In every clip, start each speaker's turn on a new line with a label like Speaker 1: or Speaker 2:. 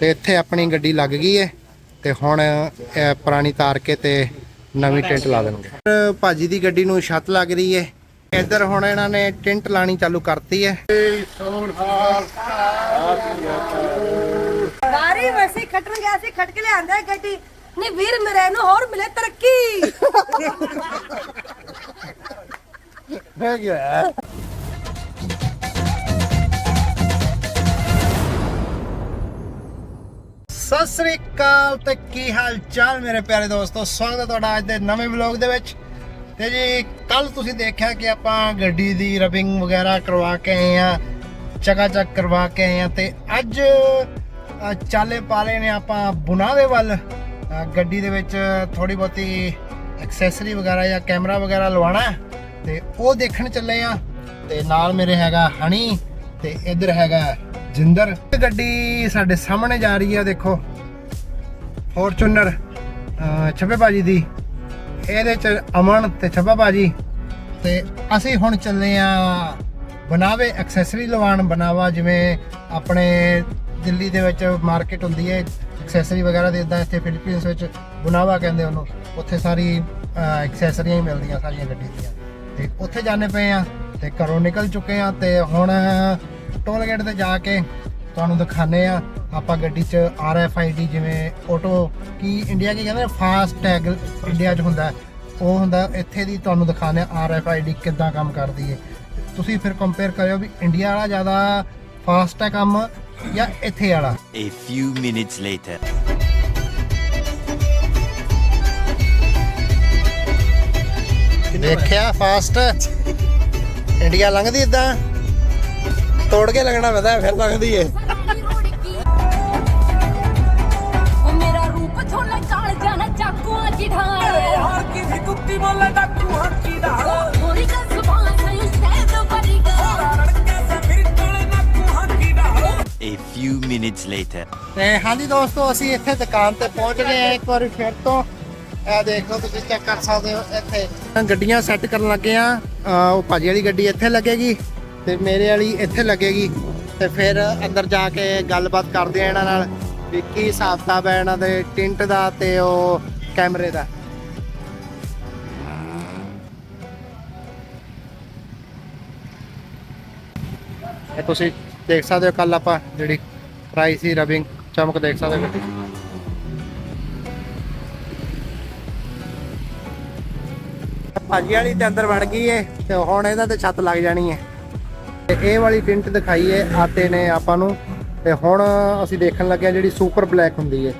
Speaker 1: ਤੇ ਇੱਥੇ ਆਪਣੀ ਗੱਡੀ ਲੱਗ ਗਈ ਹੈ ਤੇ ਹੁਣ ਇਹ ਪੁਰਾਣੀ ਤਾਰ ਕੇ ਤੇ ਨਵੀਂ ਟਿੰਟ ਲਾ ਦੇਣਗੇ। ਭਾਜੀ ਦੀ ਗੱਡੀ ਨੂੰ ਛੱਤ ਲੱਗ ਰਹੀ ਹੈ ਇੱਧਰ ਹੁਣ ਇਹਨਾਂ ਨੇ ਟਿੰਟ ਲਾਣੀ ਚਾਲੂ ਕਰਤੀ ਹੈ
Speaker 2: ਵਾਰੀ ਵਸੀ ਖੱਟਣ ਗਿਆ ਸੀ ਖੱਟ ਕੇ ਲਿਆਂਦਾ ਗੱਡੀ। ਨਹੀਂ ਵੀਰ ਮੇਰੇ ਨੂੰ ਹੋਰ ਮਿਲੇ ਤਰੱਕੀ।
Speaker 1: ਹੈ ਗਿਆ। ਸਤਿ ਸ੍ਰੀ ਅਕਾਲ ਤੇ ਕੀ ਹਾਲ ਚਾਲ ਮੇਰੇ ਪਿਆਰੇ ਦੋਸਤੋ? ਸਵਾਗਤ ਹੈ ਤੁਹਾਡਾ ਅੱਜ ਦੇ ਨਵੇਂ ਵਲੌਗ ਦੇ ਵਿੱਚ। ਤੇ ਜੀ, ਕੱਲ ਤੁਸੀਂ ਦੇਖਿਆ ਕਿ ਆਪਾਂ ਗੱਡੀ ਦੀ ਰਬਿੰਗ ਵਗੈਰਾ ਕਰਵਾ ਕੇ ਆਏ ਆ ਚਕਾ ਚੱਕ ਕਰਵਾ ਕੇ ਆਏ ਆ ਤੇ ਅੱਜ ਚਾਲੇ ਪਾਲੇ ਨੇ ਆਪਾਂ ਬੁਨਾਵੇ ਵੱਲ। ਗੱਡੀ ਦੇ ਵਿੱਚ ਥੋੜੀ ਬਹੁਤੀ ਐਕਸੈਸਰੀ ਵਗੈਰਾ ਜਾਂ ਕੈਮਰਾ ਵਗੈਰਾ ਲਵਾਉਣਾ ਹੈ ਤੇ ਉਹ ਦੇਖਣ ਚੱਲੇ ਆ ਤੇ ਨਾਲ ਮੇਰੇ ਹੈਗਾ ਹਣੀ ਤੇ ਇੱਧਰ ਹੈਗਾ ਜਿੰਦਰ। ਗੱਡੀ ਸਾਡੇ ਸਾਹਮਣੇ ਜਾ ਰਹੀ ਹੈ, ਦੇਖੋ। ਫੋਰਚੂਨਰ ਛੱਬੇ ਬਾਜੀ ਦੀ। ਇਹਦੇ ਚ ਅਮਨ ਤੇ ਛੱਬਾ ਬਾਜੀ ਤੇ ਅਸੀਂ ਹੁਣ ਚੱਲੇ ਆ ਬਨਾਵੇ ਐਕਸੈਸਰੀ ਲਵਾਉਣ ਬਨਾਵਾ ਜਿਵੇਂ ਆਪਣੇ ਦਿੱਲੀ ਦੇ ਵਿੱਚ ਮਾਰਕੀਟ ਹੁੰਦੀ ਹੈ ਐਕਸੈਸਰੀ ਵਗੈਰਾ ਦੇ ਇਦਾਂ ਇੱਥੇ ਫਿਲੀਪੀਨਸ ਵਿੱਚ ਬਨਾਵਾ ਕਹਿੰਦੇ ਉਹਨੂੰ। ਉੱਥੇ ਸਾਰੀ ਐਕਸੈਸਰੀਆਂ ਹੀ ਮਿਲਦੀਆਂ ਸਾਰੀਆਂ ਗੱਡੀ ਦੀਆਂ। ਤੇ ਉੱਥੇ ਜਾਣੇ ਪਏ ਆ ਤੇ ਘਰੋਂ ਨਿਕਲ ਚੁੱਕੇ ਆ ਤੇ ਹੁਣ ਟੋਲ ਗੇਟ ਤੇ ਜਾ ਕੇ ਤੁਹਾਨੂੰ ਦਿਖਾਣੇ ਆ। ਆਪਾਂ ਗੱਡੀ 'ਚ ਆਰ ਐਫ ਆਈ ਡੀ ਜਿਵੇਂ ਆਟੋ ਕੀ ਇੰਡੀਆ ਕੀ ਕਹਿੰਦੇ ਫਾਸਟ ਟੈਗ ਇੰਡੀਆ 'ਚ ਹੁੰਦਾ। ਉਹ ਹੁੰਦਾ ਇੱਥੇ ਦੀ ਤੁਹਾਨੂੰ ਦਿਖਾਣੇ ਆਰ ਐਫ ਆਈ ਡੀ ਕਿੱਦਾਂ ਕੰਮ ਕਰਦੀ ਹੈ ਤੁਸੀਂ ਫਿਰ ਕੰਪੇਅਰ ਕਰਿਓ ਵੀ ਇੰਡੀਆ ਵਾਲਾ ਜ਼ਿਆਦਾ ਫਾਸਟ ਹੈ ਕੰਮ ਜਾਂ ਇੱਥੇ ਵਾਲਾ?
Speaker 3: A few minutes later.
Speaker 1: ਦੇਖਿਆ ਫਾਸਟ ਇੰਡੀਆ ਲੰਘਦੀ ਇਦਾਂ ਤੋੜ ਕੇ ਲੱਗਣਾ ਪੈਂਦਾ ਫਿਰ ਲੰਘਦੀ ਏ।
Speaker 4: ਉਹ ਮੇਰਾ ਰੂਪ ਛੋਲੇ ਚਾਲ ਜਾਣਾ ਚਾਕੂਆਂ ਦੀ ਢਾਲ।
Speaker 5: ਹਾਰ ਕੀ ਸੀ ਕੁੱਤੀ ਬੋਲੇ ਡਾਕੂ ਹੱਕੀ ਢਾਲ
Speaker 4: ਥੋੜੀ ਕ ਜ਼ੁਬਾਨ ਸਹੀ ਸਹਿਦ ਬਰੀ ਗਾ
Speaker 5: ਰੜਕੇ ਸੇ ਫਿਰ ਕੋਲੇ ਨਾਕੂ ਹੱਕੀ ਢਾਲ
Speaker 3: A few minutes later.
Speaker 1: ਤੇ ਹਾਂਜੀ ਦੋਸਤੋ ਅਸੀਂ ਇੱਥੇ ਦੁਕਾਨ ਤੇ ਪਹੁੰਚ ਗਏ ਆ ਇੱਕ ਵਾਰੀ ਫਿਰ ਤੋਂ। ਇਹ ਦੇਖ ਲਓ ਤੁਸੀਂ ਚੈੱਕ ਕਰ ਸਕਦੇ ਹੋ ਇੱਥੇ। ਗੱਡੀਆਂ ਸੈੱਟ ਕਰਨ ਲੱਗੇ ਆ ਉਹ ਭਾਜੀ ਵਾਲੀ ਗੱਡੀ ਇੱਥੇ ਲੱਗੇਗੀ। ਤੇ ਮੇਰੇ ਵਾਲੀ ਇੱਥੇ ਲੱਗੇਗੀ ਤੇ ਫਿਰ ਅੰਦਰ ਜਾ ਕੇ ਗੱਲਬਾਤ ਕਰਦੇ ਆ ਇਹਨਾਂ ਨਾਲ ਵੀ ਕੀ ਹਿਸਾਬ ਕਿਤਾਬ ਹੈ ਇਹਨਾਂ ਦੇ ਟਿੰਟ ਦਾ ਤੇ ਉਹ ਕੈਮਰੇ ਦਾ ਇਹ ਤੁਸੀਂ ਦੇਖ ਸਕਦੇ ਹੋ ਕੱਲ ਆਪਾਂ ਜਿਹੜੀ ਕਰਾਈ ਸੀ ਰਬਿੰਗ ਚਮਕ ਦੇਖ ਸਕਦੇ ਹੋ ਗੱਡੀ ਦੀ। ਭਾਜੀ ਵਾਲੀ ਤੇ ਅੰਦਰ ਵੜ ਗਈ ਏ ਤੇ ਹੁਣ ਇਹਨਾਂ ਤੇ ਛੱਤ ਲੱਗ ਜਾਣੀ ਏ ਇਹ ਵਾਲੀ ਟਿੰਟ ਦਿਖਾਈ ਏ ਆਤੇ ਨੇ ਆਪਾਂ ਨੂੰ। ਤੇ ਹੁਣ ਅਸੀਂ ਦੇਖਣ ਲੱਗੇ ਆ ਜਿਹੜੀ ਸੁਪਰ ਬਲੈਕ ਹੁੰਦੀ ਹੈ।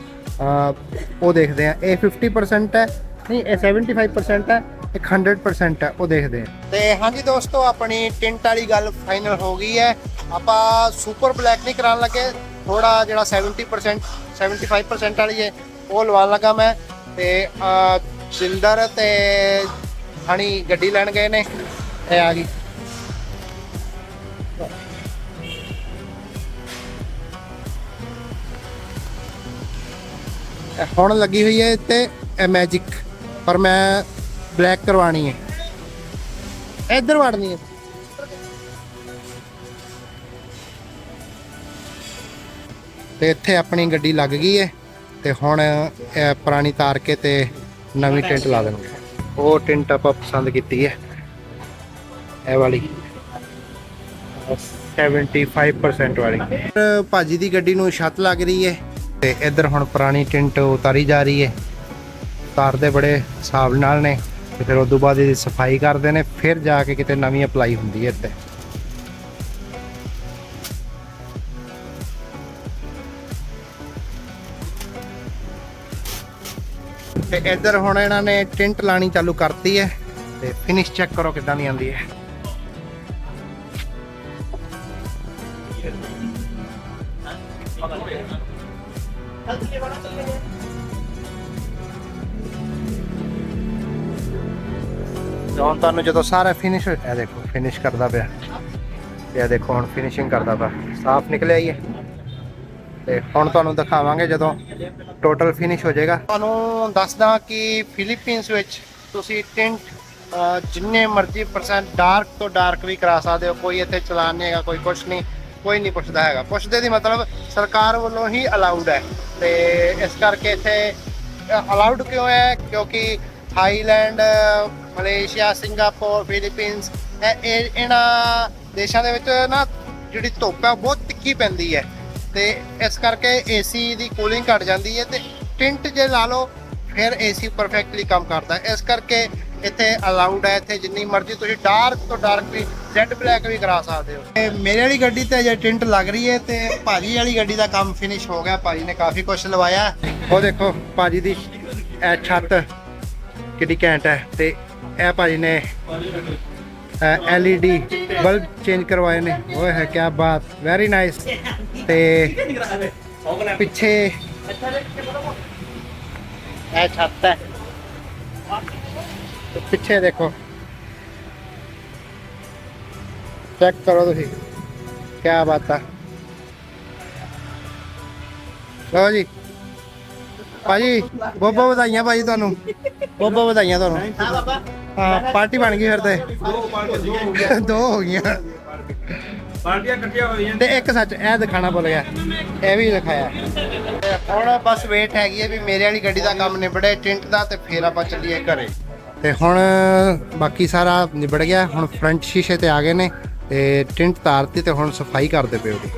Speaker 1: ਉਹ ਦੇਖਦੇ ਆ ਇਹ 50% ਹੈ। ਨਹੀਂ ਇਹ 75% ਹੈ। ਇੱਕ 100% ਹੈ। ਉਹ ਦੇਖਦੇ ਆ ਤੇ ਹਾਂਜੀ ਦੋਸਤੋ ਆਪਣੀ ਟਿੰਟ ਵਾਲੀ ਗੱਲ ਫਾਈਨਲ ਹੋ ਗਈ ਹੈ। ਆਪਾਂ ਸੁਪਰ ਬਲੈਕ ਨਹੀਂ ਕਰਾਉਣ ਲੱਗੇ। ਥੋੜਾ ਜਿਹੜਾ 70% 75% ਵਾਲੀ ਹੈ ਉਹ ਲਵਾਉਣ ਲੱਗਾ ਮੈਂ। ਤੇ ਅਹ, ਜਿੰਦਰ ਤੇ ਹਣੀ ਗੱਡੀ ਲੈਣ ਗਏ ਨੇ। ਇਹ ਆ ਗਈ। ਹੁਣ ਲੱਗੀ ਹੋਈ ਹੈ ਤੇ ਇਹ ਮੈਜਿਕ ਪਰ ਮੈਂ ਬਲੈਕ ਕਰਵਾਣੀ ਹੈ। ਇੱਧਰ ਵੜਨੀ ਹੈ। ਤੇ ਇੱਥੇ ਆਪਣੀ ਗੱਡੀ ਲੱਗ ਗਈ ਹੈ ਤੇ ਹੁਣ ਇਹ ਪੁਰਾਣੀ ਤਾਰ ਕੇ ਤੇ ਨਵੀਂ ਟਿੰਟ ਲਾ ਦੇਣਗੇ ਉਹ ਟਿੰਟ ਆਪਾਂ ਪਸੰਦ ਕੀਤੀ ਹੈ। ਇਹ ਵਾਲੀ। 75% ਵਾਲੀ। ਭਾਜੀ ਦੀ ਗੱਡੀ ਨੂੰ ਛੱਤ ਲੱਗ ਰਹੀ ਹੈ। ਤੇ ਇੱਧਰ ਹੁਣ ਪੁਰਾਣੀ ਟਿੰਟ ਉਤਾਰੀ ਜਾ ਰਹੀ ਹੈ। ਤਾਰਦੇ ਬੜੇ ਹਿਸਾਬ ਨਾਲ ਨੇ ਤੇ ਫਿਰ ਉਸ ਤੋਂ ਬਾਅਦ ਇਹਦੀ ਸਫ਼ਾਈ ਕਰਦੇ ਨੇ, ਫਿਰ ਜਾ ਕੇ ਕਿਤੇ ਨਵੀਂ ਅਪਲਾਈ ਹੁੰਦੀ ਹੈ ਇੱਥੇ। ਤੇ ਇੱਧਰ ਹੁਣ ਇਹਨਾਂ ਨੇ ਟਿੰਟ ਲਾਣੀ ਚਾਲੂ ਕਰਤੀ ਹੈ ਤੇ ਫਿਨਿਸ਼ ਚੈੱਕ ਕਰੋ ਕਿਦਾਂ ਦੀ ਆਉਂਦੀ ਹੈ। ਤੇ ਹੁਣ ਤੁਹਾਨੂੰ ਜਦੋਂ ਸਾਰਾ ਫਿਨਿਸ਼ ਇਹ ਦੇਖੋ ਫਿਨਿਸ਼ ਕਰਦਾ ਪਿਆ। ਇਹ ਦੇਖੋ, ਹੁਣ ਫਿਨਿਸ਼ਿੰਗ ਕਰਦਾ ਪਿਆ। ਸਾਫ਼ ਨਿਕਲਿਆ ਹੀ ਹੈ। ਤੇ ਹੁਣ ਤੁਹਾਨੂੰ ਦਿਖਾਵਾਂਗੇ ਜਦੋਂ ਟੋਟਲ ਫਿਨਿਸ਼ ਹੋ ਜਾਏਗਾ। ਤੁਹਾਨੂੰ ਦੱਸਦਾ ਕਿ ਫਿਲੀਪੀਨਸ ਵਿੱਚ ਤੁਸੀਂ ਟਿੰਟ ਜਿੰਨੇ ਮਰਜ਼ੀ ਪਰਸੈਂਟ ਡਾਰਕ ਤੋਂ ਡਾਰਕ ਵੀ ਕਰਾ ਸਕਦੇ ਹੋ। ਕੋਈ ਇੱਥੇ ਚਲਾਨ ਨਹੀਂ ਹੈਗਾ, ਕੋਈ ਕੁਝ ਨਹੀਂ। ਕੋਈ ਨਹੀਂ ਪੁੱਛਦਾ ਹੈਗਾ। ਪੁੱਛਦੇ ਦੀ ਮਤਲਬ ਸਰਕਾਰ ਵੱਲੋਂ ਹੀ ਅਲਾਉਡ ਹੈ। ਤੇ ਇਸ ਕਰਕੇ ਇੱਥੇ ਅਲਾਉਡ ਕਿਉਂ ਹੈ? ਕਿਉਂਕਿ ਥਾਈਲੈਂਡ ਮਲੇਸ਼ੀਆ ਸਿੰਗਾਪੁਰ ਫਿਲੀਪੀਨਸ ਇਹ ਇਹਨਾਂ ਦੇਸ਼ਾਂ ਦੇ ਵਿੱਚ ਨਾ ਜਿਹੜੀ ਧੁੱਪ ਹੈ ਉਹ ਬਹੁਤ ਤਿੱਖੀ ਪੈਂਦੀ ਹੈ। ਤੇ ਇਸ ਕਰਕੇ ਏਸੀ ਦੀ ਕੂਲਿੰਗ ਘਟ ਜਾਂਦੀ ਹੈ ਤੇ ਟਿੰਟ ਜੇ ਲਾ ਲਓ, ਫਿਰ ਏਸੀ ਪਰਫੈਕਟਲੀ ਕੰਮ ਕਰਦਾ ਇਸ ਕਰਕੇ ਇੱਥੇ ਅਲਾਉਡ ਹੈ। ਇੱਥੇ ਜਿੰਨੀ ਮਰਜ਼ੀ ਤੁਸੀਂ ਡਾਰਕ ਤੋਂ ਡਾਰਕ ਵੀ ਜੈਡ ਬਲੈਕ ਵੀ ਕਰਾ ਸਕਦੇ ਹੋ। ਤੇ ਮੇਰੇ ਵਾਲੀ ਗੱਡੀ ਤੇ ਅਜੇ ਟਿੰਟ ਲੱਗ ਰਹੀ ਹੈ ਤੇ ਭਾਜੀ ਵਾਲੀ ਗੱਡੀ ਦਾ ਕੰਮ ਫਿਨਿਸ਼ ਹੋ ਗਿਆ। ਭਾਜੀ ਨੇ ਕਾਫੀ ਕੁਝ ਲਵਾਇਆ। ਉਹ ਦੇਖੋ, ਭਾਜੀ ਦੀ ਇਹ ਛੱਤ ਕਿੰਨੀ ਘੈਂਟ ਹੈ ਤੇ ਇਹ ਭਾਜੀ ਨੇ LED ਬਲਬ ਚੇਂਜ ਕਰਵਾਏ ਨੇ। ਓਏ ਹੈ ਕੀ ਬਾਤ ਵੈਰੀ ਨਾਈਸ ਤੇ ਪਿੱਛੇ ਇਹ ਛੱਤ ਹੈ। ਪਿੱਛੇ ਦੇਖੋ ਚੈੱਕ ਕਰੋ ਤੁਸੀਂ। ਕੀ ਬਾਤ ਹੈ ਲਓ ਜੀ। ਭਾਜੀ ਬਹੁਤ ਵਧਾਈਆਂ ਭਾਜੀ ਤੁਹਾਨੂੰ। ਬਹੁਤ ਬਹੁਤ ਵਧਾਈਆਂ ਤੁਹਾਨੂੰ। ਹਾਂ ਪਾਰਟੀ ਬਣ ਗਈ ਫਿਰ ਤੇ। ਦੋ ਹੋ ਗਈਆਂ।
Speaker 5: ਪਾਰਟੀਆਂ ਇਕੱਠੀਆਂ ਹੋਈਆਂ
Speaker 1: ਤੇ ਇੱਕ ਸੱਚ ਇਹ ਦਿਖਾਣਾ ਭੁੱਲ ਗਿਆ। ਇਹ ਵੀ ਦਿਖਾਇਆ। ਹੁਣ ਬਸ ਵੇਟ ਹੈਗੀ ਹੈ ਵੀ ਮੇਰੇ ਵਾਲੀ ਗੱਡੀ ਦਾ ਕੰਮ ਨਿਬੜੇ ਟਿੰਟ ਦਾ ਤੇ ਫਿਰ ਆਪਾਂ ਚੱਲੀਏ ਘਰੇ। ਤੇ ਹੁਣ ਬਾਕੀ ਸਾਰਾ ਨਿਬੜ ਗਿਆ। ਹੁਣ ਫਰੰਟ ਸ਼ੀਸ਼ੇ ਤੇ ਆ ਗਏ ਨੇ। ਤੇ ਟਿੰਟ ਤਾਰਤੀ ਤੇ ਹੁਣ ਸਫ਼ਾਈ ਕਰਦੇ ਪਏ ਉਹਦੀ।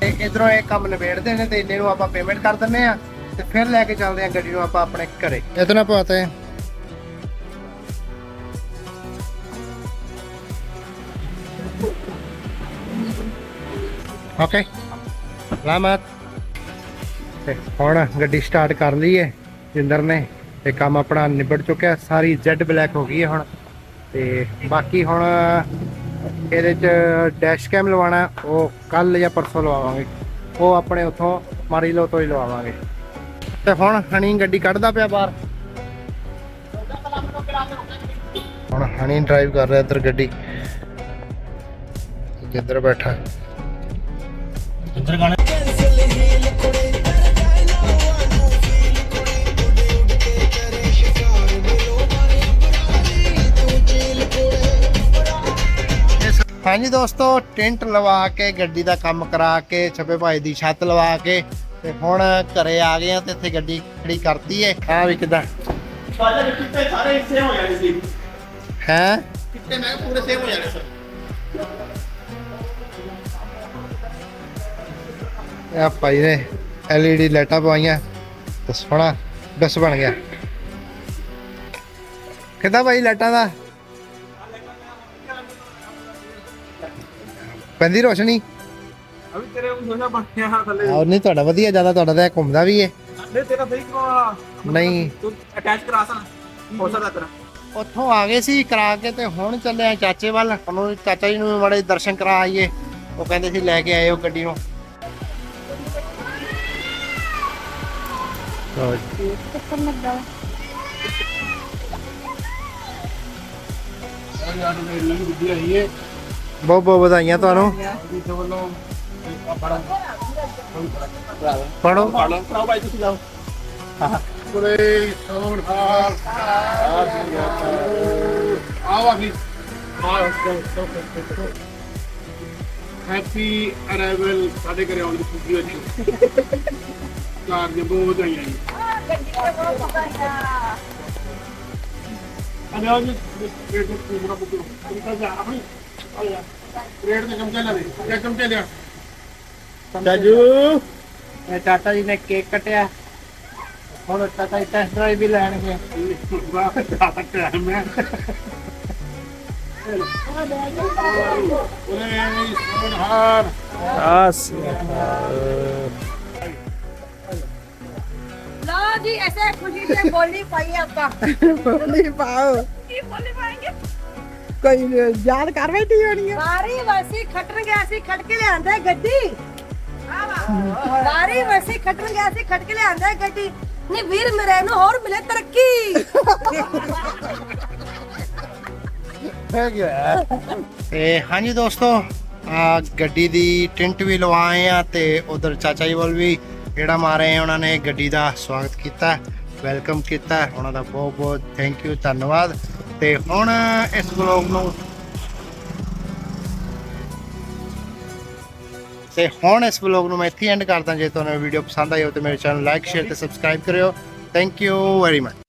Speaker 1: ਤੇ ਇਧਰੋਂ ਇਹ ਕੰਮ ਨਿਬੇੜਦੇ ਨੇ ਤੇ ਇੰਨੇ ਨੂੰ ਆਪਾਂ ਪੇਮੈਂਟ ਕਰ ਦਿੰਨੇ ਆ ਤੇ ਫਿਰ ਲੈ ਕੇ ਚੱਲਦੇ ਆ ਗੱਡੀ ਨੂੰ ਆਪਾਂ ਆਪਣੇ ਘਰੇ। ਇਤਨਾ ਪਾਤੇ ਹੈ। ਓਕੇ ਸਲਾਮਤ। ਤੇ ਹੁਣ ਗੱਡੀ ਸਟਾਰਟ ਕਰ ਲਈ ਹੈ। ਜਿੰਦਰ ਨੇ ਤੇ ਕੰਮ ਆਪਣਾ ਨਿਬੜ ਚੁੱਕਿਆ। ਸਾਰੀ ਜੈਡ ਬਲੈਕ ਹੋ ਗਈ ਹੈ ਹੁਣ। ਤੇ ਬਾਕੀ ਹੁਣ ਇਹਦੇ ਚ ਡੈਸ਼ ਕੈਮ ਲਵਾਉਣਾ ਉਹ ਕੱਲ ਜਾਂ ਪਰਸੋਂ ਲਵਾਵਾਂਗੇ। ਉਹ ਆਪਣੇ ਉਥੋਂ ਮਾਰੀ ਲੋ ਤੋਂ ਹੀ ਲਵਾਵਾਂਗੇ। ਤੇ ਹੁਣ ਹਣੀ ਗੱਡੀ ਕੱਢਦਾ ਪਿਆ ਬਾਹਰ। ਹੁਣ ਹਣੀ ਡਰਾਈਵ ਕਰ ਰਿਹਾ ਇੱਧਰ ਗੱਡੀ। ਜਿੱਧਰ ਬੈਠਾ। ਹਾਂਜੀ ਦੋਸਤੋ ਟੈਂਟ ਲਵਾ ਕੇ ਗੱਡੀ ਦਾ ਕੰਮ ਕਰਾ ਕੇ ਛੱਪੇ ਭਾਈ ਦੀ ਛੱਤ ਲਵਾ ਕੇ ਤੇ ਹੁਣ ਘਰੇ ਆ ਗਏ ਆ ਤੇ ਇੱਥੇ ਗੱਡੀ ਖੜੀ ਕਰਤੀ ਏ। ਆ ਵੀ ਕਿਦਾਂ?
Speaker 5: ਸਾਰੇ ਕਿੱਤੇ ਸਾਰੇ ਹਿੱਸੇ ਹੋ ਜਾਣੇ ਸੀ।
Speaker 1: ਹੈ?
Speaker 5: ਕਿੱਤੇ ਮੈਂ ਪੂਰੇ ਸੇਮ ਹੋ ਜਾਣੇ ਸਰ।
Speaker 1: ਇਹ ਭਾਈ ਨੇ LED ਲਾਈਟਾਂ ਪਵਾਈਆਂ ਤੇ ਸੋਹਣਾ ਬਸ ਬਣ ਗਿਆ। ਕਿਦਾਂ ਭਾਈ ਲਾਈਟਾਂ ਦਾ? ਪੈਂਦੀ ਰੋਸ਼ਨੀ?
Speaker 5: ਅਭੀ ਤੇਰੇ ਨੂੰ ਸੁਣਨਾ ਬਣਿਆ ਥੱਲੇ।
Speaker 1: ਔਰ ਨਹੀਂ ਤੁਹਾਡਾ ਵਧੀਆ ਜ਼ਿਆਦਾ ਤੁਹਾਡਾ ਤਾਂ ਇਹ ਘੁੰਮਦਾ ਵੀ ਏ।
Speaker 5: ਨਹੀਂ ਤੇਰਾ ਸਹੀ ਕਰਵਾ
Speaker 1: ਨਹੀਂ।
Speaker 5: ਤੂੰ ਅਟੈਚ ਕਰਾ ਸਨ ਹੋ ਸਕਦਾ ਤੇਰਾ।
Speaker 1: ਉੱਥੋਂ ਆ ਗਏ ਸੀ ਕਰਾ ਕੇ ਤੇ ਹੁਣ ਚੱਲੇ ਆ ਚਾਚੇ ਵੱਲ। ਉਹਨੂੰ ਚਾਚਾ ਜੀ ਨੂੰ ਬੜੇ ਦਰਸ਼ਨ ਕਰਾ ਆਈਏ। ਉਹ ਕਹਿੰਦੇ ਸੀ ਲੈ ਕੇ ਆਇਓ ਗੱਡੀ ਨੂੰ। ਲਓ ਜੀ। ਬਹੁਤ ਬਹੁਤ ਵਧਾਈਆਂ ਤੁਹਾਨੂੰ। ਪੜੋ
Speaker 5: ਫੜਾਓ ਭਾਈ ਤੁਸੀਂ ਜਾਓ
Speaker 6: ਹੈਪੀ ਅਰਾਈਵਲ ਸਾਡੇ ਘਰੇ ਆਉਣ ਦੀ ਖੁਸ਼ੀ ਹੋਈ। ਕਾਰ ਦੇ ਬਹੁਤ ਆਈਆਂ ਜੀ। ਅਨੇ ਉਹ ਜੀ ਪੂਰਾ ਬੁੱਕ ਕਰੋ ਆਪਣੀ ਆ ਜਾ ਰੇਟ ਦੇ ਚਮਚੇ ਲੈ ਦੇ ਕਿਆ ਚਮਚੇ ਲਿਆ
Speaker 1: ਚਾਜੂ ਇਹ ਚਾਚਾ ਜੀ ਨੇ ਕੇਕ ਕਟਿਆ ਹੁਣ ਚਾਚਾ ਜੀ ਟੈਸਟ ਡਰਾਈਵ ਵੀ ਲੈਣਗੇ
Speaker 6: ਵਾਹ ਜਾ ਸਕਦਾ ਹੈ ਮੈਂ ਉਹਨੇ ਸੋਨਹਾਰ
Speaker 2: लो जी ऐसे खुशी से बोली पाई आपका
Speaker 7: ਬੋਲੀ ਪਾਓ
Speaker 2: की बोली पाएंगे
Speaker 7: ਕੋਈ ਯਾਦ ਕਰ ਬੈਠੀ ਹੋਣੀ ਆ।
Speaker 2: ਵਾਰੀ ਵਰਸੀ ਖੱਟਣ ਗਿਆ ਸੀ ਖੱਟ ਕੇ ਲਿਆਂਦਾ ਗੱਡੀ। ਵਾਰੀ ਵਰਸੀ ਖੱਟਣ ਗਿਆ ਸੀ ਖੱਟ ਕੇ ਲਿਆਂਦਾ ਗੱਡੀ। ਨਹੀਂ ਵੀਰ ਮੇਰੇ ਨੂੰ ਹੋਰ ਮਿਲੇ ਤਰੱਕੀ।
Speaker 1: ਹੋ ਗਿਆ। ਤੇ ਹਾਂਜੀ ਦੋਸਤੋ ਆ ਗੱਡੀ ਦੀ ਟਿੰਟ ਵੀ ਲਵਾਏ ਆ ਤੇ ਉਧਰ ਚਾਚਾ ਜੀ ਵੱਲ ਵੀ ਜਿਹੜਾ ਮਾਰੇ ਆ ਉਹਨਾਂ ਨੇ ਗੱਡੀ ਦਾ ਸਵਾਗਤ ਕੀਤਾ ਵੈਲਕਮ ਕੀਤਾ ਉਹਨਾਂ ਦਾ ਬਹੁਤ ਬਹੁਤ ਥੈਂਕ ਯੂ ਧੰਨਵਾਦ। ਤੇ ਹੁਣ ਇਸ ਬਲੌਗ ਨੂੰ ਤੇ ਹੁਣ ਇਸ ਵਲੌਗ ਨੂੰ ਮੈਂ ਇੱਥੇ ਐਂਡ ਕਰਦਾ। ਜੇ ਤੁਹਾਨੂੰ ਵੀਡੀਓ ਪਸੰਦ ਆਈ ਹੋ ਤੇ ਮੇਰੇ ਚੈਨਲ ਲਾਈਕ ਸ਼ੇਅਰ ਤੇ ਸਬਸਕ੍ਰਾਈਬ ਕਰਿਓ। Thank you very much